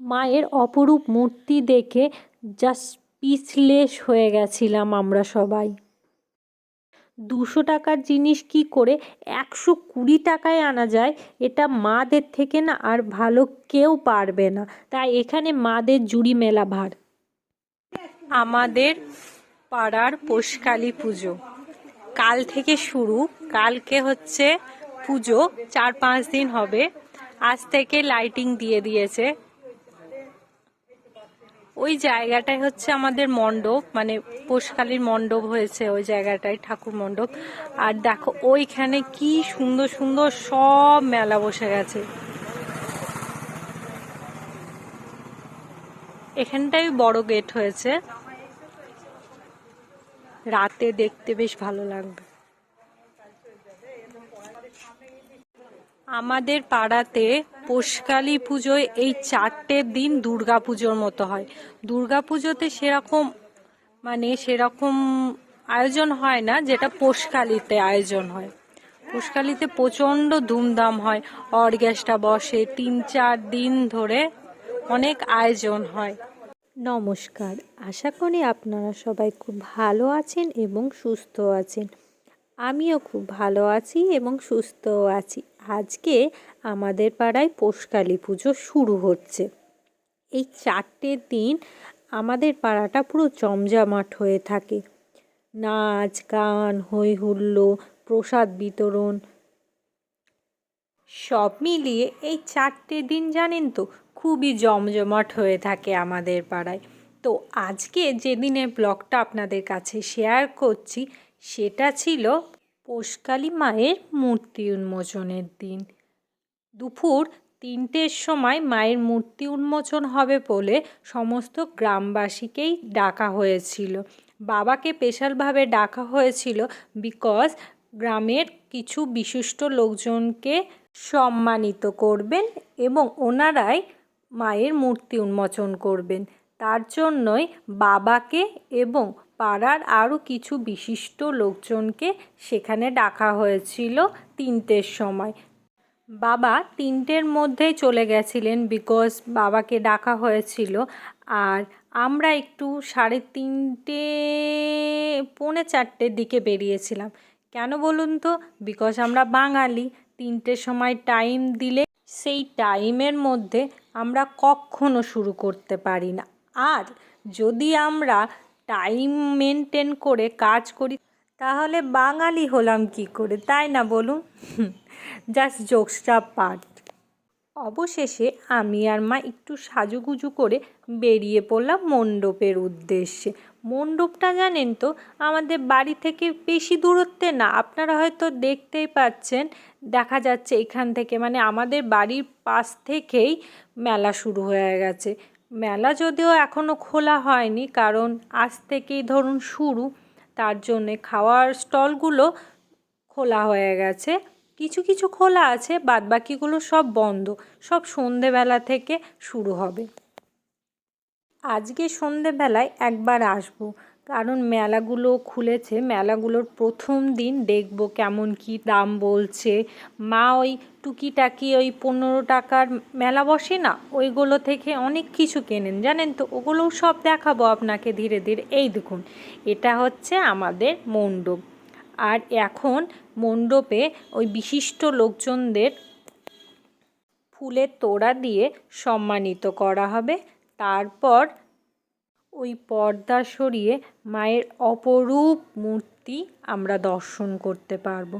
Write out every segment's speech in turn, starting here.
মায়ের অপরূপ মূর্তি দেখে জাস্ট স্পিচলেস হয়ে গেছিলাম আমরা সবাই। দুশো টাকার জিনিস কি করে একশো কুড়ি টাকায় আনা যায় এটা মাদের থেকে না আর ভালো কেউ পারবে না। তাই এখানে মাদের জুড়ি মেলা ভার। আমাদের পাড়ার পোষকালী পুজো। কাল থেকে শুরু, কালকে হচ্ছে পুজো, চার পাঁচ দিন হবে। আজ থেকে লাইটিং দিয়ে দিয়েছে। ওই জায়গাটায় হচ্ছে আমাদের মণ্ডপ মানে পোষকালীর মণ্ডপ হয়েছে ওই জায়গাটায় ঠাকুর মণ্ডপ। আর দেখো, ওইখানে কি সুন্দর সুন্দর সব মেলা বসে গেছে। এখানটাই বড় গেট হয়েছে। রাতে দেখতে বেশ ভালো লাগবে। আমাদের পাড়াতে পোষকালী পুজোয় এই চারটে দিন দুর্গা পুজোর মতো হয়। দুর্গা পুজোতে সেরকম মানে সেরকম আয়োজন হয় না, যেটা পোষকালীতে আয়োজন হয়। পোষকালীতে প্রচণ্ড ধুমধাম হয় অর্গেস্টটা বসে, তিন চার দিন ধরে অনেক আয়োজন হয়। নমস্কার, আশা করি আপনারা সবাই খুব ভালো আছেন এবং সুস্থ আছেন। আমিও খুব ভালো আছি এবং সুস্থও আছি। আজকে আমাদের পাড়ায় পোষকালী পুজো শুরু হচ্ছে। এই চারটে দিন আমাদের পাড়াটা পুরো জমজমাট হয়ে থাকে। নাচ, গান হই হুল্লো প্রসাদ বিতরণ সব মিলিয়ে এই চারটে দিন জানেন তো খুবই জমজমাট হয়ে থাকে আমাদের পাড়ায়। তো আজকে যেদিনের ব্লগটা আপনাদের কাছে শেয়ার করছি সেটা ছিল পোষকালী মায়ের মূর্তি উন্মোচনের দিন। দুপুর তিনটের সময় মায়ের মূর্তি উন্মোচন হবে বলে সমস্ত গ্রামবাসীকেই ডাকা হয়েছিল। বাবাকে স্পেশালভাবে ডাকা হয়েছিল বিকজ গ্রামের কিছু বিশিষ্ট লোকজনকে সম্মানিত করবেন এবং ওনারাই মায়ের মূর্তি উন্মোচন করবেন। তার জন্যই বাবাকে এবং পাড়ার আরও কিছু বিশিষ্ট লোকজনকে সেখানে ডাকা হয়েছিল তিনটের সময়। বাবা তিনটের মধ্যেই চলে গেছিলেন বিকজ বাবাকে ডাকা হয়েছিল। আর আমরা একটু সাড়ে তিনটে, পৌনে চারটের দিকে বেরিয়েছিলাম। কেন বলুন তো? বিকজ আমরা বাঙালি, তিনটের সময় টাইম দিলে সেই টাইমের মধ্যে আমরা কখনো শুরু করতে পারি না। আর যদি আমরা টাইম মেনটেন করে কাজ করি, তাহলে বাঙালি হলাম কি করে? তাই না বলুন? জাস্ট জোকসটা পার্ট অবশেষে আমি আর মা একটু সাজুগুজু করে বেরিয়ে পড়লাম মণ্ডপের উদ্দেশ্যে। মণ্ডপটা জানেন তো, আমাদের বাড়ি থেকে বেশি দূরত্বে না, আপনারা হয়তো দেখতেই পাচ্ছেন। দেখা যাচ্ছে এখান থেকে মানে আমাদের বাড়ির পাশ থেকেই মেলা শুরু হয়ে গেছে। মেলা যদিও এখনও খোলা হয়নি, কারণ আজ থেকেই ধরুন শুরু। তার জন্যে খাওয়ার স্টলগুলো খোলা হয়ে গেছে। কিছু কিছু খোলা আছে বাদ বাকিগুলো সব বন্ধ। সব সন্ধেবেলা থেকে শুরু হবে। আজকে সন্ধেবেলায় একবার আসব। কারণ মেলাগুলো খুলেছে, মেলাগুলোর প্রথম দিন দেখব কেমন কি দাম বলছে। মা ওই টুকিটাকি ওই পনেরো টাকার মেলা বসে না, ওইগুলো থেকে অনেক কিছু কেনেন, জানেন তো? ওগুলোও সব দেখাবো আপনাকে ধীরে ধীরে। এই দেখুন, এটা হচ্ছে আমাদের মণ্ডপ। আর এখন মণ্ডপে ওই বিশিষ্ট লোকজনদের ফুলের তোড়া দিয়ে সম্মানিত করা হবে। তারপর ওই পর্দা সরিয়ে মায়ের অপরূপ মূর্তি আমরা দর্শন করতে পারব।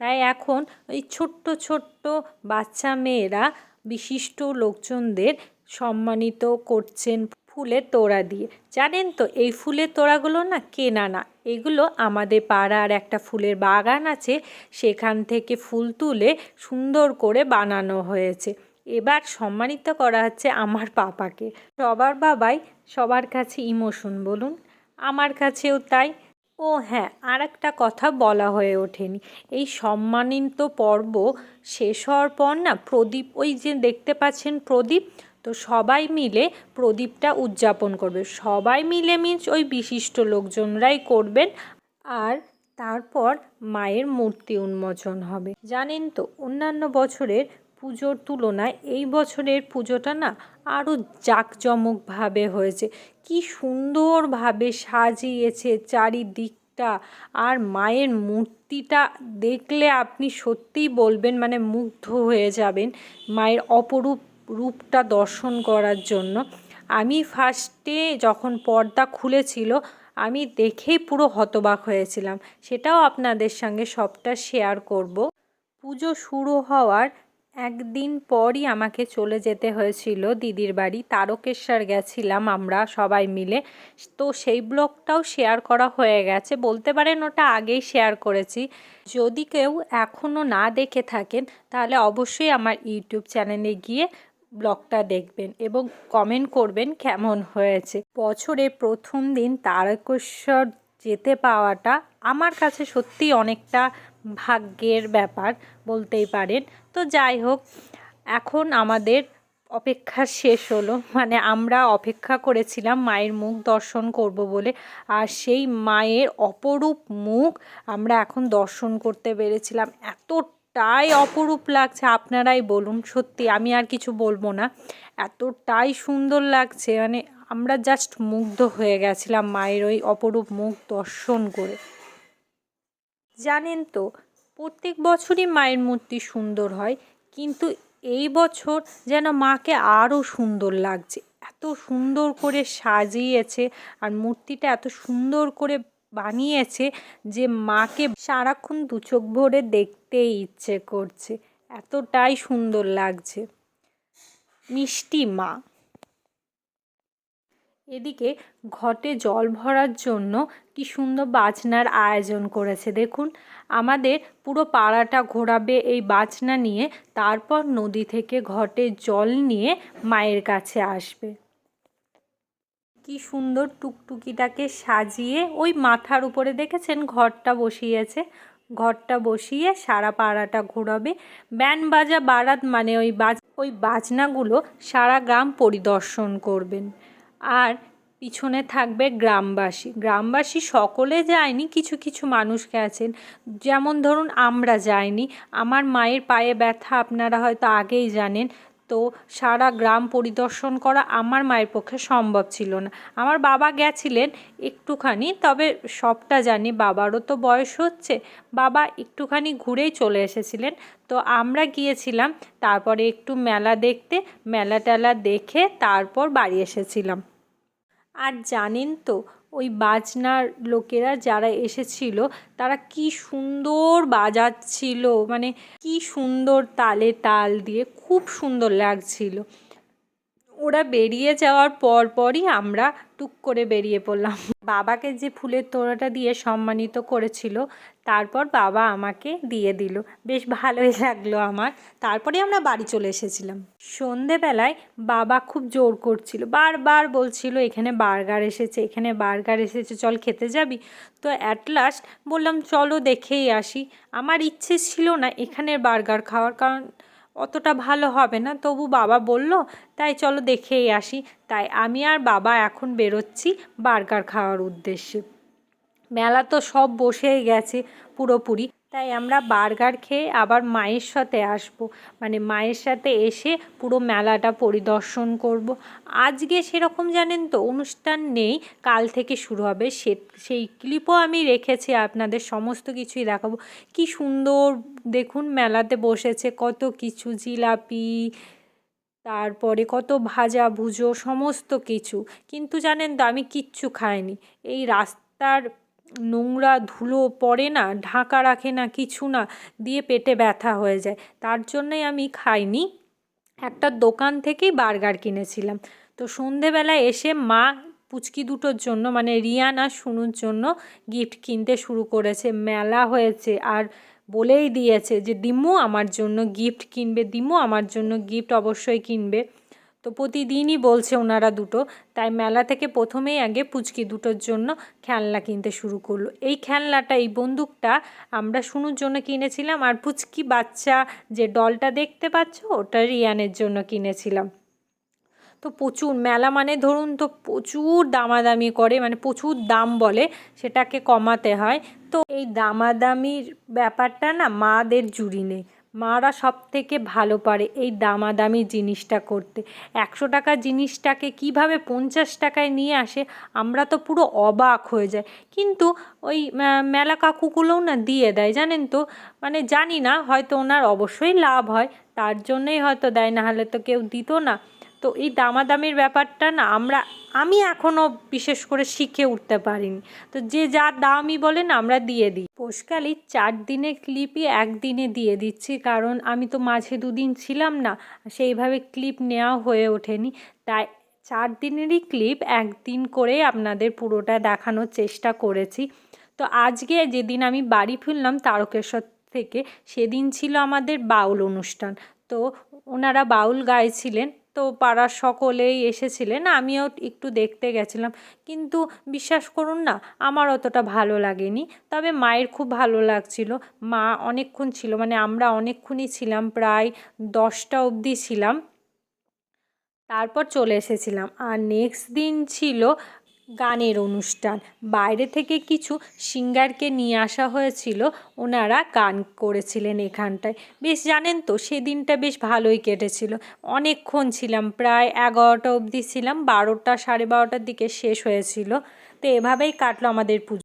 তাই এখন ওই ছোট্ট ছোট্ট বাচ্চা মেয়েরা বিশিষ্ট লোকজনদের সম্মানিত করছেন ফুলের তোড়া দিয়ে। জানেন তো, এই ফুলের তোড়াগুলো না কেনা না, এগুলো আমাদের পাড়ার একটা ফুলের বাগান আছে, সেখান থেকে ফুল তুলে সুন্দর করে বানানো হয়েছে। এবার সম্মানিত করা হচ্ছে আমার পাপাকে। সবার বাবাই সবার কাছে ইমোশন, বলুন। আমার কাছেও তাই। ও হ্যাঁ আর একটা কথা বলা হয়ে ওঠেনি। এই সম্মানিত পর্ব শেষ হওয়ার পর না প্রদীপ, ওই যে দেখতে পাচ্ছেন প্রদীপ, তো সবাই মিলে প্রদীপটা উদযাপন করবে। সবাই মিলে মিন্স ওই বিশিষ্ট লোকজনরাই করবেন আর তারপর মায়ের মূর্তি উন্মোচন হবে। জানেন তো, অন্যান্য বছরের পুজোর তুলনায় এই বছরের পুজোটা না আরও জাঁকজমকভাবে হয়েছে। কি সুন্দরভাবে সাজিয়েছে চারিদিকটা আর মায়ের মূর্তিটা দেখলে আপনি সত্যিই বলবেন মানে মুগ্ধ হয়ে যাবেন মায়ের অপরূপ রূপটা দর্শন করার জন্য। আমি ফার্স্টে যখন পর্দা খুলেছিল, আমি দেখেই পুরো হতবাক হয়েছিলাম। সেটাও আপনাদের সঙ্গে সবটা শেয়ার করব। পুজো শুরু হওয়ার একদিন পরই আমাকে চলে যেতে হয়েছিল দিদির বাড়ি। তারকেশ্বর গেছিলাম আমরা সবাই মিলে। তো সেই ব্লগটাও শেয়ার করা হয়ে গেছে। বলতে পারেন ওটা আগেই শেয়ার করেছি। যদি কেউ এখনও না দেখে থাকেন, তাহলে অবশ্যই আমার ইউটিউব চ্যানেলে গিয়ে ব্লগটা দেখবেন এবং কমেন্ট করবেন কেমন হয়েছে। বছরের প্রথম দিন তারকেশ্বর যেতে পাওয়াটা আমার কাছে সত্যি অনেকটা ভাগ্যের ব্যাপার বলতেই পারেন। তো যাই হোক, এখন আমাদের অপেক্ষা শেষ হলো। মানে আমরা অপেক্ষা করেছিলাম মায়ের মুখ দর্শন করব বলে। আর সেই মায়ের অপরূপ মুখ আমরা এখন দর্শন করতে পেরেছিলাম। এতটাই অপরূপ লাগছে, আপনারাই বলুন, সত্যি আমি আর কিছু বলব না। এতটাই সুন্দর লাগছে মানে আমরা জাস্ট মুগ্ধ হয়ে গেছিলাম মায়ের ওই অপরূপ মুখ দর্শন করে। জানেন তো, প্রত্যেক বছরই মায়ের মূর্তি সুন্দর হয়, কিন্তু এই বছর যেন মাকে আরও সুন্দর লাগছে। এত সুন্দর করে সাজিয়েছে আর মূর্তিটা এত সুন্দর করে বানিয়েছে যে মাকে সারাক্ষণ দু চোখ ভরে দেখতেই ইচ্ছে করছে। এতটাই সুন্দর লাগছে। মিষ্টি মা। এদিকে ঘটে জল ভরার জন্য কি সুন্দর বাজনার আয়োজন করেছে। দেখুন, আমাদের পুরো পাড়াটা ঘোরাবে এই বাজনা নিয়ে, তারপর নদী থেকে ঘটে জল নিয়ে মায়ের কাছে আসবে। কি সুন্দর টুকটুকিটাকে সাজিয়ে, ওই মাথার উপরে দেখেছেন ঘরটা বসিয়েছে? ঘরটা বসিয়ে সারা পাড়াটা ঘোরাবে। ব্যান্ড বাজা বারাত মানে ওই বাজ, ওই বাজনাগুলো সারা গ্রাম পরিদর্শন করবেন। আর পিছনে থাকবে গ্রামবাসী। গ্রামবাসী সকলে যায়নি, কিছু কিছু মানুষ গেছেন যেমন ধরুন আমরা যাইনি, আমার মায়ের পায়ে ব্যথা আপনারা হয়তো আগেই জানেন, তো সারা গ্রাম পরিদর্শন করা আমার মায়ের পক্ষে সম্ভব ছিল না। আমার বাবা গেছিলেন একটুখানি, তবে সবটা জানি, বাবারও তো বয়স হচ্ছে, বাবা একটুখানি ঘুরেই চলে এসেছিলেন। তো আমরা গিয়েছিলাম, তারপরে একটু মেলা দেখতে মেলা টেলা দেখে তারপর বাড়ি এসেছিলাম। আর জানেন তো, ওই বাজনার লোকেরা যারা এসেছিল, তারা কি সুন্দর বাজাচ্ছিল মানে কি সুন্দর তালে তাল দিয়ে খুব সুন্দর লাগছিল। ওরা বেরিয়ে যাওয়ার পর পরই আমরা টুক করে বেরিয়ে পড়লাম। বাবাকে যে ফুলের তোড়াটা দিয়ে সম্মানিত করেছিল, তারপর বাবা আমাকে দিয়ে দিল। বেশ ভালোই লাগল আমার। তারপরে আমরা বাড়ি চলে এসেছিলাম। সন্ধেবেলায় বাবা খুব জোর করছিল, বারবার বলছিল, এখানে বার্গার এসেছে, এখানে বার্গার এসেছে, চল খেতে যাবি? তো অ্যাট লাস্ট বললাম, চলো দেখেই আসি। আমার ইচ্ছে ছিল না এখানের বার্গার খাওয়ার, কারণ অতটা ভালো হবে না। তবু বাবা বলল, তাই চলো দেখেই আসি। তাই আমি আর বাবা এখন বেরোচ্ছি বার্গার খাওয়ার উদ্দেশ্যে। মেলা তো সব বসেই গেছে পুরোপুরি। তাই আমরা বার্গার খেয়ে আবার মায়ের সাথে আসব। মানে মায়ের সাথে এসে পুরো মেলাটা পরিদর্শন করব। আজকে সেরকম জানেন তো অনুষ্ঠান নেই, কাল থেকে শুরু হবে। সে, সেই ক্লিপও আমি রেখেছি, আপনাদের সমস্ত কিছুই দেখাবো। কি সুন্দর দেখুন মেলাতে বসেছে, কত কিছু জিলাপি, তারপরে কত ভাজা ভুজো, সমস্ত কিছু। কিন্তু জানেন তো আমি কিচ্ছু খাইনি। এই রাস্তার নোংরা ধুলো পড়ে না, ঢাকা রাখে না, কিছু না, দিয়ে পেটে ব্যথা হয়ে যায়। তার জন্যই আমি খাইনি। একটা দোকান থেকেই বার্গার কিনেছিলাম। তো সন্ধেবেলায় এসে মা পুচকি দুটোর জন্য মানে রিয়ান আর শুনুর জন্য গিফট কিনতে শুরু করেছে। মেলা হয়েছে আর বলেই দিয়েছে যে, দিম্মু আমার জন্য গিফট কিনবে, দিম্মু আমার জন্য গিফট অবশ্যই কিনবে। তো প্রতিদিনই বলছে ওনারা দুটো। তাই মেলা থেকে প্রথমেই আগে পুচকি দুটোর জন্য খেলনা কিনতে শুরু করল। এই খেলনাটা, এই বন্দুকটা আমরা শুনুর জন্য কিনেছিলাম আর পুচকি বাচ্চা যে ডলটা দেখতে পাচ্ছ, ওটা রিয়ানের জন্য কিনেছিলাম। তো প্রচুর মেলা মানে ধরুন তো প্রচুর দামাদামি করে মানে প্রচুর দাম বলে সেটাকে কমাতে হয়। তো এই দামাদামির ব্যাপারটা না মাদের জুড়ি নেই। মারা সব থেকে ভালো পারে এই দামাদামি জিনিসটা করতে। একশো টাকার জিনিসটাকে কীভাবে পঞ্চাশ টাকায় নিয়ে আসে, আমরা তো পুরো অবাক হয়ে যাই। কিন্তু ওই মেলা কাকুগুলোও না দিয়ে দেয়, জানেন তো? মানে জানি না, হয়তো ওনার অবশ্যই লাভ হয়, তার জন্যই হয়তো দেয় না হলে তো কেউ দিত না। তো এই দামাদামির ব্যাপারটা না আমরা, আমি এখনও বিশেষ করে শিখে উঠতে পারিনি। তো যে যা দামই বলেন আমরা দিয়ে দিই। পোষকালি, চার দিনের ক্লিপই একদিনে দিয়ে দিচ্ছি, কারণ আমি তো মাঝে দুদিন ছিলাম না, সেইভাবে ক্লিপ নেওয়া হয়ে ওঠেনি। তাই চার দিনেরই ক্লিপ একদিন করে আপনাদের পুরোটা দেখানোর চেষ্টা করেছি। তো আজকে যেদিন আমি বাড়ি ফিরলাম তারকেশ্বর থেকে, সেদিন ছিল আমাদের বাউল অনুষ্ঠান। তো ওনারা বাউল গাইছিলেন তো পাড়ার সকলেই এসেছিলেন। আমিও একটু দেখতে গেছিলাম। কিন্তু বিশ্বাস করুন না, আমার অতটা ভালো লাগেনি। তবে মায়ের খুব ভালো লাগছিল। মা অনেকক্ষণ ছিল মানে আমরা অনেকক্ষণই ছিলাম, প্রায় দশটা অবধি ছিলাম। তারপর চলে এসেছিলাম। আর নেক্সট দিন ছিল গানের অনুষ্ঠান। বাইরে থেকে কিছু সিঙ্গারকে নিয়ে আসা হয়েছিল। ওনারা গান করেছিলেন এখানটায়। বেশ জানেন তো, সেদিনটা বেশ ভালোই কেটেছিল। অনেকক্ষণ ছিলাম, প্রায় এগারোটা অবধি ছিলাম। বারোটা, সাড়ে বারোটার দিকে শেষ হয়েছিল। তো এভাবেই কাটলো আমাদের পুজো।